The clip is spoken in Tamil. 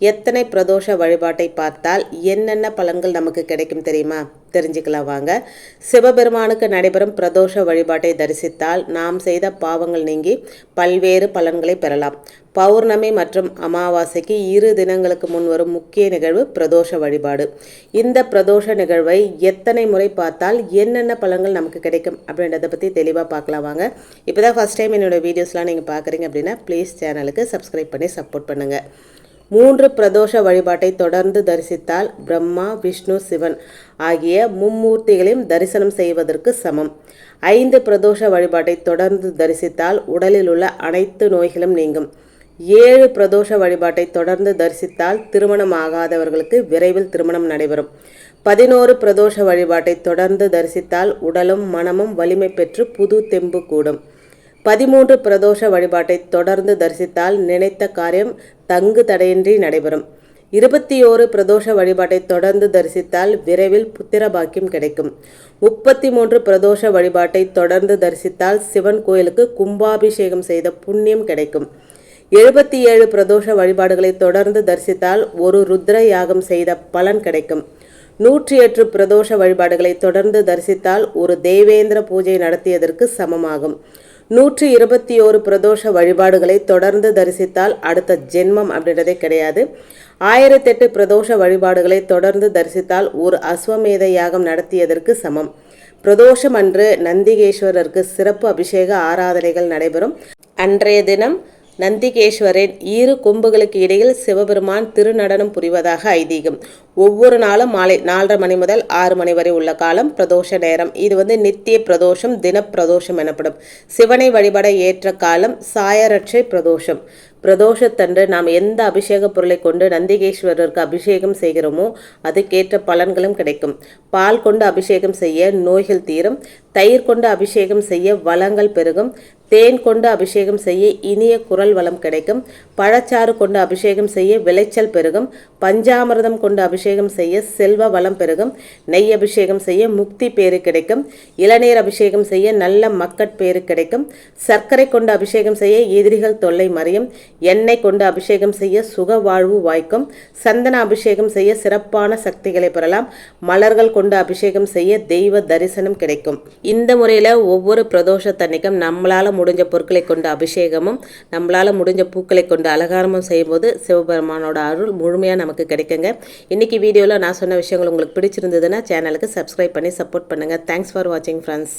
எத்தனை பிரதோஷ வழிபாட்டை பார்த்தால் என்னென்ன பலன்கள் நமக்கு கிடைக்கும் தெரியுமா? தெரிஞ்சுக்கலாம் வாங்க. சிவபெருமானுக்கு நடைபெறும் பிரதோஷ வழிபாட்டை தரிசித்தால் நாம் செய்த பாவங்கள் நீங்கி பல்வேறு பலன்களை பெறலாம். பௌர்ணமி மற்றும் அமாவாசைக்கு இரு தினங்களுக்கு முன் வரும் முக்கிய நிகழ்வு பிரதோஷ வழிபாடு. இந்த பிரதோஷ நிகழ்வை எத்தனை முறை பார்த்தால் என்னென்ன பலன்கள் நமக்கு கிடைக்கும் அப்படின்றத பற்றி தெளிவாக பார்க்கலாம் வாங்க. இப்போ தான் ஃபஸ்ட் டைம் என்னோடய வீடியோஸ்லாம் நீங்கள் பார்க்குறீங்க அப்படின்னா ப்ளீஸ் சேனலுக்கு சப்ஸ்கிரைப் பண்ணி சப்போர்ட் பண்ணுங்கள் மூன்று பிரதோஷ வழிபாட்டை தொடர்ந்து தரிசித்தால் பிரம்மா விஷ்ணு சிவன் ஆகிய மும்மூர்த்திகளையும் தரிசனம் செய்வதற்கு சமம். ஐந்து பிரதோஷ வழிபாட்டை தொடர்ந்து தரிசித்தால் உடலில் உள்ள அனைத்து நோய்களும் நீங்கும். ஏழு பிரதோஷ வழிபாட்டை தொடர்ந்து தரிசித்தால் திருமணம் ஆகாதவர்களுக்கு விரைவில் திருமணம் நடைபெறும். பதினோரு பிரதோஷ வழிபாட்டை தொடர்ந்து தரிசித்தால் உடலும் மனமும் வலிமை பெற்று புது தெம்பு கூடும். பதிமூன்று பிரதோஷ வழிபாட்டை தொடர்ந்து தரிசித்தால் நினைத்த காரியம் தங்கு தடையின்றி நடைபெறும். இருபத்தி ஓரு பிரதோஷ வழிபாட்டை தொடர்ந்து தரிசித்தால் விரைவில் புத்திர பாக்கியம் கிடைக்கும். முப்பத்தி மூன்று பிரதோஷ வழிபாட்டை தொடர்ந்து தரிசித்தால் சிவன் கோயிலுக்கு கும்பாபிஷேகம் செய்த புண்ணியம் கிடைக்கும். எழுபத்தி ஏழு பிரதோஷ வழிபாடுகளை தொடர்ந்து தரிசித்தால் ஒரு ருத்ர யாகம் செய்த பலன் கிடைக்கும். நூற்றி எட்டு பிரதோஷ வழிபாடுகளை தொடர்ந்து தரிசித்தால் ஒரு தேவேந்திர பூஜை நடத்தியதற்கு சமமாகும். நூற்றி இருபத்தி ஓரு பிரதோஷ வழிபாடுகளை தொடர்ந்து தரிசித்தால் அடுத்த ஜென்மம் அப்படின்றதே கிடையாது. ஆயிரத்தெட்டு பிரதோஷ வழிபாடுகளை தொடர்ந்து தரிசித்தால் ஒரு அஸ்வமேத யாகம் நடத்தியதற்கு சமம். பிரதோஷம் அன்று நந்திகேஸ்வரருக்கு சிறப்பு அபிஷேக ஆராதனைகள் நடைபெறும். அன்றைய தினம் நந்திகேஸ்வரின் இரு கொம்புகளுக்கு இடையில் சிவபெருமான் திருநடனம் புரிவதாக ஐதீகம். ஒவ்வொரு நாளும் மாலை நாலரை மணி முதல் ஆறு மணி வரை உள்ள காலம் பிரதோஷ நேரம். இது வந்து நித்திய பிரதோஷம் தினப்பிரதோஷம் எனப்படும். சிவனை வழிபட ஏற்ற காலம் சாயரட்சை பிரதோஷம். பிரதோஷத்தன்று நாம் எந்த அபிஷேக பொருளை கொண்டு நந்திகேஸ்வரருக்கு அபிஷேகம் செய்கிறோமோ அதுக்கேற்ற பலன்களும் கிடைக்கும். பால் கொண்டு அபிஷேகம் செய்ய நோய்கள் தீரும். தயிர் கொண்டு அபிஷேகம் செய்ய வளங்கள் பெருகும். தேன் கொண்டு அபிஷேகம் செய்ய இனிய குரல் வளம் கிடைக்கும். பழச்சாறு கொண்டு அபிஷேகம் செய்ய விளைச்சல் பெருகும். பஞ்சாமிரதம் கொண்டு அபிஷேகம் செய்ய செல்வ வளம் பெருகும். நெய் அபிஷேகம் செய்ய முக்தி பேறு கிடைக்கும். இளநீர் அபிஷேகம் செய்ய நல்ல மக்கட்பேறு கிடைக்கும். சர்க்கரை கொண்டு அபிஷேகம் செய்ய எதிரிகள் தொல்லை மறையும். எண்ணெய் கொண்டு அபிஷேகம் செய்ய சுக வாழ்வு வாய்க்கும். சந்தன அபிஷேகம் செய்ய சிறப்பான சக்திகளை பெறலாம். மலர்கள் கொண்டு அபிஷேகம் செய்ய தெய்வ தரிசனம் கிடைக்கும். இந்த முறையில் ஒவ்வொரு பிரதோஷத்தன்னைக்கும் நம்மளால் முடிஞ்ச பொருட்களை கொண்டு அபிஷேகமும் நம்மளால் முடிஞ்ச பூக்களை கொண்டு அலங்காரமும் செய்யும்போது சிவபெருமானோட அருள் முழுமையாக நமக்கு கிடைக்குங்க. இன்றைக்கி வீடியோவில் நான் சொன்ன விஷயங்கள் உங்களுக்கு பிடிச்சிருந்ததுன்னா சேனலுக்கு சப்ஸ்கிரைப் பண்ணி சப்போர்ட் பண்ணுங்கள் தேங்க்ஸ் ஃபார் வாட்சிங் ஃப்ரெண்ட்ஸ்